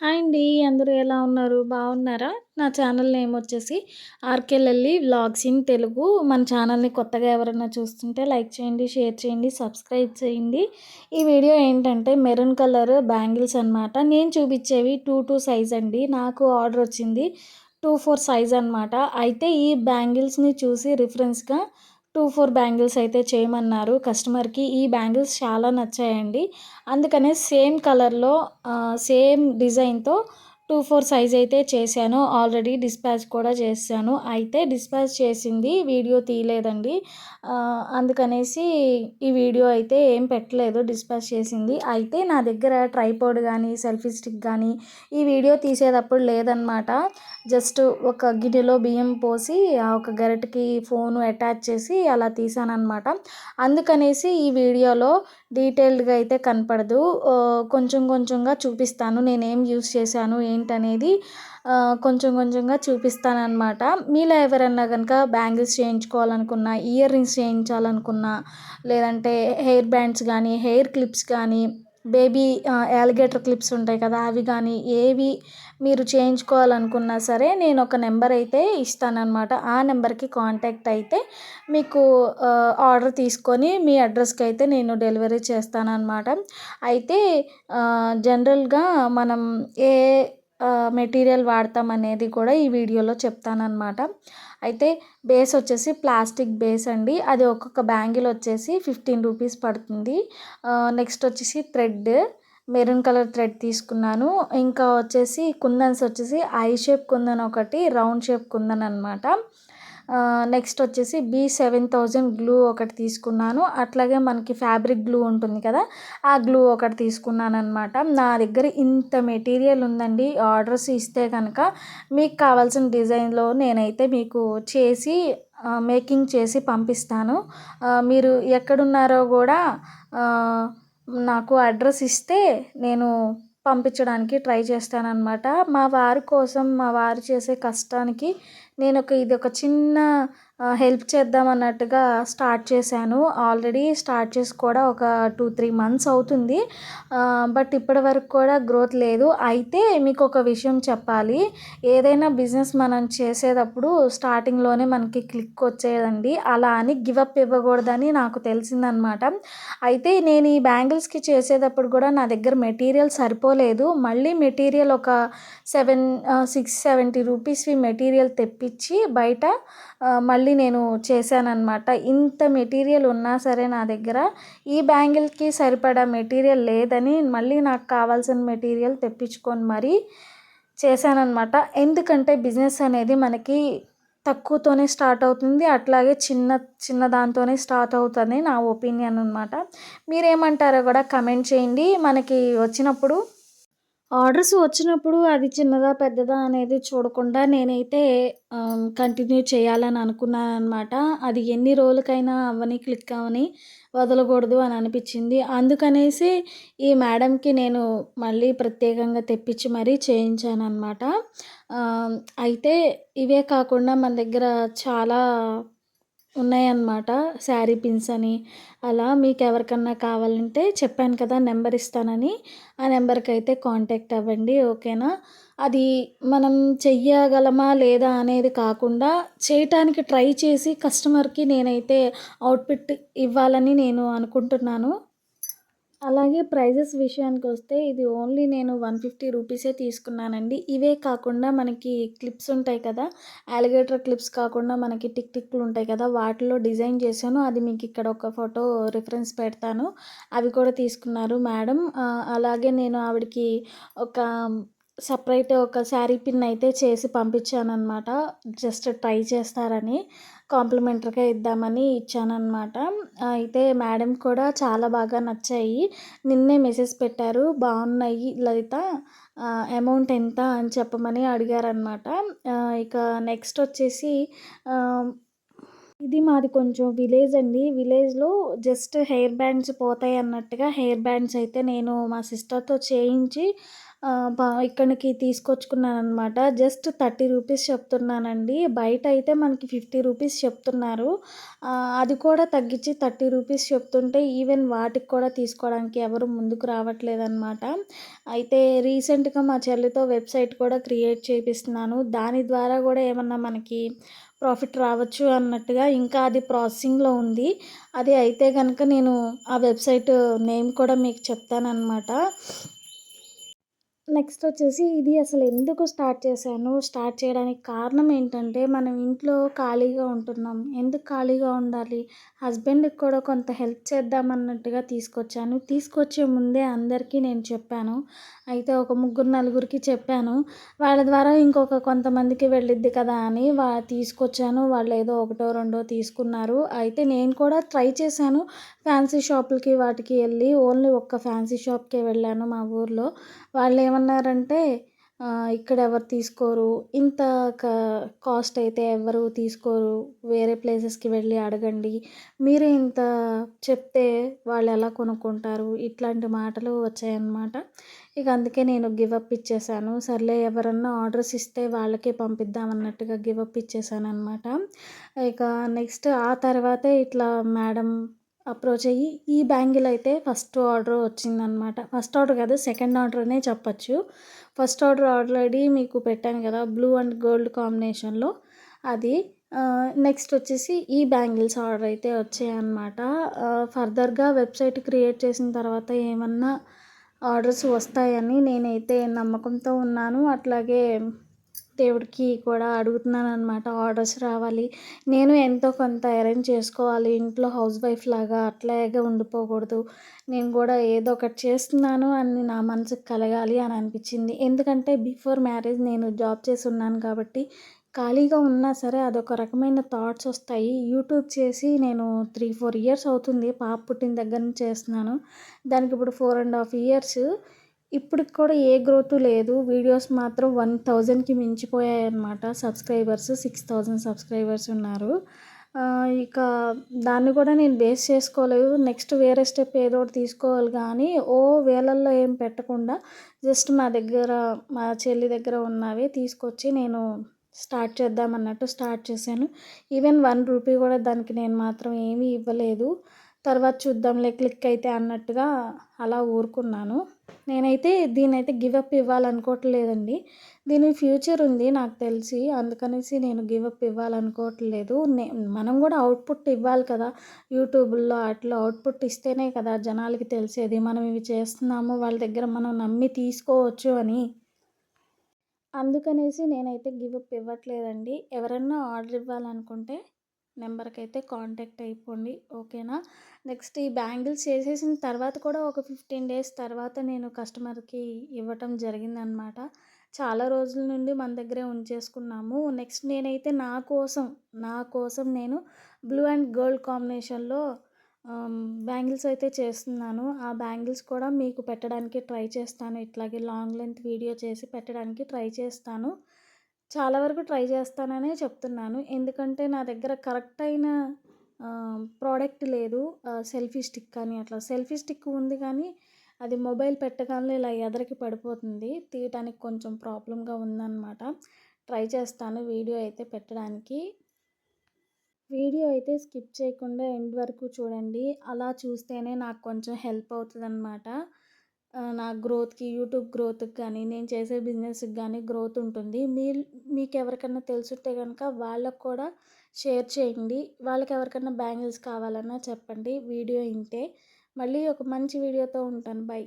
Hi అండి. అందరూ ఎలా ఉన్నారు? బాగున్నారా? నా ఛానల్ నేమ్ వచ్చేసి ఆర్కెళ్ళి వ్లాగ్స్ ఇన్ తెలుగు. మన ఛానల్ని కొత్తగా ఎవరైనా చూస్తుంటే లైక్ చేయండి షేర్ చేయండి సబ్స్క్రైబ్ చేయండి. ఈ వీడియో ఏంటంటే మెరూన్ కలర్ బ్యాంగిల్స్ అనమాట నేను చూపించేవి టూ టూ సైజ్ అండి. నాకు ఆర్డర్ వచ్చింది టూ ఫోర్ సైజ్ అనమాట అయితే ఈ బ్యాంగిల్స్ని చూసి రిఫరెన్స్గా టూ ఫోర్ బ్యాంగిల్స్ అయితే చేయమన్నారు. కస్టమర్కి ఈ బ్యాంగిల్స్ చాలా నచ్చాయండి. అందుకనే సేమ్ కలర్లో సేమ్ డిజైన్తో టూ ఫోర్ సైజ్ అయితే చేశాను. ఆల్రెడీ డిస్పాచ్ కూడా చేశాను. అయితే డిస్పాచ్ చేసింది వీడియో తీయలేదండి. అందుకనేసి ఈ వీడియో అయితే ఏం పెట్టలేదు డిస్పాచ్ చేసింది. అయితే నా దగ్గర ట్రైపోర్డ్ కానీ సెల్ఫీ స్టిక్ కానీ ఈ వీడియో తీసేటప్పుడు లేదనమాట జస్ట్ ఒక గిన్నెలో బియ్యం పోసి ఆ ఒక గరిటకి ఫోను అటాచ్ చేసి అలా తీసానమాట అందుకనేసి ఈ వీడియోలో డీటెయిల్డ్గా అయితే కనపడదు. కొంచెం కొంచెంగా చూపిస్తాను. నేనేం యూస్ చేశాను ఏంటనేది కొంచెం కొంచెంగా చూపిస్తానమాట మీలో ఎవరన్నా కనుక బ్యాంగిల్స్ చేయించుకోవాలనుకున్నా ఇయర్ రింగ్స్ చేయించాలనుకున్నా లేదంటే హెయిర్ బ్యాండ్స్ కానీ హెయిర్ క్లిప్స్ కానీ బేబీ యాలిగేటర్ క్లిప్స్ ఉంటాయి కదా అవి కానీ ఏవి మీరు చేయించుకోవాలనుకున్నా సరే నేను ఒక నెంబర్ అయితే ఇస్తానన్నమాట. ఆ నెంబర్కి కాంటాక్ట్ అయితే మీకు ఆర్డర్ తీసుకొని మీ అడ్రస్కి అయితే నేను డెలివరీ చేస్తానన్నమాట. అయితే జనరల్గా మనం ఏ మెటీరియల్ వాడతాం అనేది కూడా ఈ వీడియోలో చెప్తానన్నమాట. అయితే బేస్ వచ్చేసి ప్లాస్టిక్ బేస్ అండి. అది ఒక్కొక్క బ్యాంగిల్ వచ్చేసి ఫిఫ్టీన్ రూపీస్ పడుతుంది. నెక్స్ట్ వచ్చేసి థ్రెడ్ మెరూన్ కలర్ థ్రెడ్ తీసుకున్నాను. ఇంకా వచ్చేసి కుందన్స్ వచ్చేసి ఐ షేప్ కుందన్ ఒకటి రౌండ్ షేప్ కుందన్ అనమాట నెక్స్ట్ వచ్చేసి బీ సెవెన్ థౌజండ్ గ్లూ ఒకటి తీసుకున్నాను. అట్లాగే మనకి ఫ్యాబ్రిక్ గ్లూ ఉంటుంది కదా ఆ గ్లూ ఒకటి తీసుకున్నాను అనమాట నా దగ్గర ఇంత మెటీరియల్ ఉందండి. ఆర్డర్స్ ఇస్తే కనుక మీకు కావాల్సిన డిజైన్లో నేనైతే మీకు చేసి మేకింగ్ చేసి పంపిస్తాను. మీరు ఎక్కడున్నారో కూడా నాకు అడ్రస్ ఇస్తే నేను పంపించడానికి ట్రై చేస్తానన్నమాట. మా వారి కోసం మా వారు చేసే కష్టానికి నేను ఒక ఇది ఒక చిన్న హెల్ప్ చేద్దాం అన్నట్టుగా స్టార్ట్ చేశాను. ఆల్రెడీ స్టార్ట్ చేసి కూడా ఒక టూ త్రీ మంత్స్ అవుతుంది. బట్ ఇప్పటి వరకు కూడా గ్రోత్ లేదు. అయితే మీకు ఒక విషయం చెప్పాలి. ఏదైనా బిజినెస్ మనం చేసేటప్పుడు స్టార్టింగ్లోనే మనకి క్లిక్ వచ్చేదండి అలా అని గివప్ ఇవ్వకూడదని నాకు తెలిసిందనమాట అయితే నేను ఈ బ్యాంగిల్స్కి చేసేటప్పుడు కూడా నా దగ్గర మెటీరియల్ సరిపోలేదు. మళ్ళీ మెటీరియల్ ఒక సెవెన్ సిక్స్ సెవెంటీ రూపీస్వి మెటీరియల్ తెప్పించి బయట మళ్ళీ నేను చేశానన్నమాట. ఇంత మెటీరియల్ ఉన్నా సరే నా దగ్గర ఈ బ్యాంగిల్కి సరిపడా మెటీరియల్ లేదని మళ్ళీ నాకు కావాల్సిన మెటీరియల్ తెప్పించుకొని మరీ చేశానన్నమాట. ఎందుకంటే బిజినెస్ అనేది మనకి తక్కువతోనే స్టార్ట్ అవుతుంది. అట్లాగే చిన్న చిన్న దాంతోనే స్టార్ట్ అవుతుంది నా ఒపీనియన్ అనమాట మీరేమంటారో కూడా కమెంట్ చేయండి. మనకి వచ్చినప్పుడు ఆర్డర్స్ వచ్చినప్పుడు అది చిన్నదా పెద్దదా అనేది చూడకుండా నేనైతే కంటిన్యూ చేయాలని అనుకున్నాను అనమాట అది ఎన్ని రోజులకైనా అవని క్లిక్ అవని వదలకూడదు అని అనిపించింది. అందుకనేసి ఈ మేడంకి నేను మళ్ళీ ప్రత్యేకంగా తెప్పించి మరీ చేయించాను అనమాట అయితే ఇవే కాకుండా మన దగ్గర చాలా ఉన్నాయన్నమాట. శారీ పిన్స్ అని. అలా మీకు ఎవరికన్నా కావాలంటే చెప్పాను కదా నెంబర్ ఇస్తానని. ఆ నెంబర్కి అయితే కాంటాక్ట్ అవ్వండి ఓకేనా? అది మనం చెయ్యగలమా లేదా అనేది కాకుండా చేయటానికి ట్రై చేసి కస్టమర్కి నేనైతే అవుట్ఫిట్ ఇవ్వాలని నేను అనుకుంటున్నాను. అలాగే ప్రైజెస్ విషయానికి వస్తే ఇది ఓన్లీ నేను వన్ ఫిఫ్టీ రూపీసే తీసుకున్నానండి. ఇవే కాకుండా మనకి క్లిప్స్ ఉంటాయి కదా అలిగేటర్ క్లిప్స్ కాకుండా మనకి టిక్ టిక్లు ఉంటాయి కదా వాటిలో డిజైన్ చేశాను. అది మీకు ఇక్కడ ఒక ఫోటో రిఫరెన్స్ పెడతాను. అవి కూడా తీసుకున్నారు మేడం. అలాగే నేను ఆవిడకి ఒక సపరేట్ ఒక శారీ పిన్ అయితే చేసి పంపించాను అనమాట జస్ట్ ట్రై చేస్తారని. కాంప్లిమెంటరీగా ఇద్దామని ఇచ్చానమాట అయితే మేడం కూడా చాలా బాగా నచ్చాయి. నిన్నే మెసేజ్ పెట్టారు. బాగున్నాయి లలిత. అమౌంట్ ఎంత అని చెప్పమని అడిగారనమాట ఇక నెక్స్ట్ వచ్చేసి ఇది మాది కొంచెం విలేజ్ అండి. విలేజ్లో జస్ట్ హెయిర్ బ్యాండ్స్ పోతాయి అన్నట్టుగా హెయిర్ బ్యాండ్స్ అయితే నేను మా సిస్టర్తో చేయించి ఇక్కడికి ఇక్కడికి తీసుకొచ్చుకున్నాననమాట జస్ట్ థర్టీ రూపీస్ చెప్తున్నానండి. బయట అయితే మనకి ఫిఫ్టీ రూపీస్ చెప్తున్నారు. అది కూడా తగ్గించి థర్టీ రూపీస్ చెప్తుంటే ఈవెన్ వాటికి కూడా తీసుకోవడానికి ఎవరు ముందుకు రావట్లేదన్నమాట. అయితే రీసెంట్గా మా చెల్లితో వెబ్సైట్ కూడా క్రియేట్ చేపిస్తున్నాను. దాని ద్వారా కూడా ఏమన్నా మనకి ప్రాఫిట్ రావచ్చు అన్నట్టుగా ఇంకా అది ప్రాసెసింగ్లో ఉంది. అది అయితే కనుక నేను ఆ వెబ్సైట్ నేమ్ కూడా మీకు చెప్తానమాట నెక్స్ట్ వచ్చేసి ఇది అసలు ఎందుకు స్టార్ట్ చేశాను? స్టార్ట్ చేయడానికి కారణం ఏంటంటే మనం ఇంట్లో ఖాళీగా ఉంటున్నాం. ఎందుకు ఖాళీగా ఉండాలి? హస్బెండ్కి కూడా కొంత హెల్ప్ చేద్దామన్నట్టుగా తీసుకొచ్చాను. తీసుకొచ్చే ముందే అందరికీ నేను చెప్పాను. అయితే ఒక ముగ్గురు నలుగురికి చెప్పాను. వాళ్ళ ద్వారా ఇంకొక కొంతమందికి వెళ్ళిద్ది కదా అని వా తీసుకొచ్చాను. వాళ్ళు ఏదో ఒకటో రెండో తీసుకున్నారు. అయితే నేను కూడా ట్రై చేశాను ఫ్యాన్సీ షాపులకి వాటికి వెళ్ళి ఓన్లీ ఒక్క ఫ్యాన్సీ షాప్కే వెళ్ళాను మా ఊర్లో. వాళ్ళు ఏమన్నారంటే ఇక్కడ ఎవరు తీసుకోరు ఇంత క కాస్ట్ అయితే ఎవరు తీసుకోరు వేరే ప్లేసెస్కి వెళ్ళి అడగండి మీరే ఇంత చెప్తే వాళ్ళు ఎలా కొనుక్కుంటారు? ఇట్లాంటి మాటలు వచ్చాయన్నమాట. ఇక అందుకే నేను గివప్ ఇచ్చేసాను. సర్లే ఎవరన్నా ఆర్డర్స్ ఇస్తే వాళ్ళకే పంపిద్దాం అన్నట్టుగా గివప్ ఇచ్చేసాను అనమాట ఇక నెక్స్ట్ ఆ తర్వాతే ఇట్లా మేడం అప్రోచ్ అయ్యి ఈ బ్యాంగిల్ అయితే ఫస్ట్ ఆర్డర్ వచ్చిందనమాట ఫస్ట్ ఆర్డర్ కాదు సెకండ్ ఆర్డర్ అనే చెప్పచ్చు. ఫస్ట్ ఆర్డర్ ఆల్రెడీ మీకు పెట్టాను కదా బ్లూ అండ్ గోల్డ్ కాంబినేషన్లో. అది నెక్స్ట్ వచ్చేసి ఈ బ్యాంగిల్స్ ఆర్డర్ అయితే వచ్చాయన్నమాట. ఫర్దర్గా వెబ్సైట్ క్రియేట్ చేసిన తర్వాత ఏమన్నా ఆర్డర్స్ వస్తాయని నేనైతే నమ్మకంతో ఉన్నాను. అట్లాగే దేవుడికి కూడా అడుగుతున్నాను అనమాట ఆర్డర్స్ రావాలి. నేను ఎంతో కొంత అరేంజ్ చేసుకోవాలి. ఇంట్లో హౌస్ వైఫ్ లాగా అట్లాగే ఉండిపోకూడదు. నేను కూడా ఏదో ఒకటి చేస్తున్నాను అని నా మనసుకు కలగాలి అని అనిపించింది. ఎందుకంటే బిఫోర్ మ్యారేజ్ నేను జాబ్ చేసి ఉన్నాను కాబట్టి ఖాళీగా ఉన్నా సరే అదొక రకమైన థాట్స్ వస్తాయి. యూట్యూబ్ చేసి నేను త్రీ ఫోర్ ఇయర్స్ అవుతుంది. పాప పుట్టిన దగ్గర నుంచి చేస్తున్నాను. దానికి ఇప్పుడు ఫోర్ అండ్ హాఫ్ ఇయర్స్. ఇప్పటికి కూడా ఏ గ్రోత్ లేదు. వీడియోస్ మాత్రం వన్ థౌజండ్కి మించిపోయాయి అన్నమాట సబ్స్క్రైబర్స్ సిక్స్ థౌజండ్ సబ్స్క్రైబర్స్ ఉన్నారు. ఇక దాన్ని కూడా నేను బేస్ చేసుకోలేదు. నెక్స్ట్ వేరే స్టెప్ ఏదో ఒకటి తీసుకోవాలి కానీ ఓ వేలల్లో ఏం పెట్టకుండా జస్ట్ మా దగ్గర మా చెల్లి దగ్గర ఉన్నవి తీసుకొచ్చి నేను స్టార్ట్ చేద్దాం అన్నట్టు స్టార్ట్ చేశాను. ఈవెన్ వన్ రూపీ కూడా దానికి నేను మాత్రం ఏమీ ఇవ్వలేదు. తర్వాత చూద్దాంలే క్లిక్ అయితే అన్నట్టుగా అలా ఊరుకున్నాను. నేనైతే దీనైతే గివప్ ఇవ్వాలనుకోవట్లేదండి. దీని ఫ్యూచర్ ఉంది నాకు తెలిసి. అందుకనేసి నేను గివప్ ఇవ్వాలనుకోవట్లేదు. నే మనం కూడా అవుట్పుట్ ఇవ్వాలి కదా. యూట్యూబ్లో అట్లా అవుట్పుట్ ఇస్తేనే కదా జనాలకి తెలిసేది. మనం ఇవి చేస్తున్నాము వాళ్ళ దగ్గర మనం నమ్మి తీసుకోవచ్చు అని. అందుకనేసి నేనైతే గివప్ ఇవ్వట్లేదండి. ఎవరన్నా ఆర్డర్ ఇవ్వాలనుకుంటే నెంబర్కి అయితే కాంటాక్ట్ అయిపోండి ఓకేనా? నెక్స్ట్ ఈ బ్యాంగిల్స్ చేసేసిన తర్వాత కూడా ఒక ఫిఫ్టీన్ డేస్ తర్వాత నేను కస్టమర్కి ఇవ్వటం జరిగిందనమాట. చాలా రోజుల నుండి మన దగ్గరే ఉంచేసుకున్నాము. నెక్స్ట్ నేనైతే నా కోసం నా కోసం నేను బ్లూ అండ్ గోల్డ్ కాంబినేషన్లో బ్యాంగిల్స్ అయితే చేస్తున్నాను. ఆ బ్యాంగిల్స్ కూడా మీకు పెట్టడానికి ట్రై చేస్తాను. ఇట్లాగే లాంగ్ లెంత్ వీడియో చేసి పెట్టడానికి ట్రై చేస్తాను. చాలా వరకు ట్రై చేస్తాననే చెప్తున్నాను. ఎందుకంటే నా దగ్గర కరెక్ట్ అయిన ప్రోడక్ట్ లేదు. సెల్ఫీ స్టిక్ కానీ అట్లా. సెల్ఫీ స్టిక్ ఉంది కానీ అది మొబైల్ పెట్టగానే ఇలా ఎదరికి పడిపోతుంది. తీయటానికి కొంచెం ప్రాబ్లంగా ఉందన్నమాట. ట్రై చేస్తాను వీడియో అయితే పెట్టడానికి. వీడియో అయితే స్కిప్ చేయకుండా ఎండ్ వరకు చూడండి. అలా చూస్తేనే నాకు కొంచెం హెల్ప్ అవుతుంది నా గ్రోత్కి యూట్యూబ్ గ్రోత్కి కానీ నేను చేసే బిజినెస్కి కానీ గ్రోత్ ఉంటుంది. మీ మీకు ఎవరికైనా తెలుసుంటే కనుక వాళ్ళకు కూడా షేర్ చేయండి. వాళ్ళకి ఎవరికైనా బ్యాంగిల్స్ కావాలన్నా చెప్పండి. వీడియో ఇంటే మళ్ళీ ఒక మంచి వీడియోతో ఉంటాను. బై.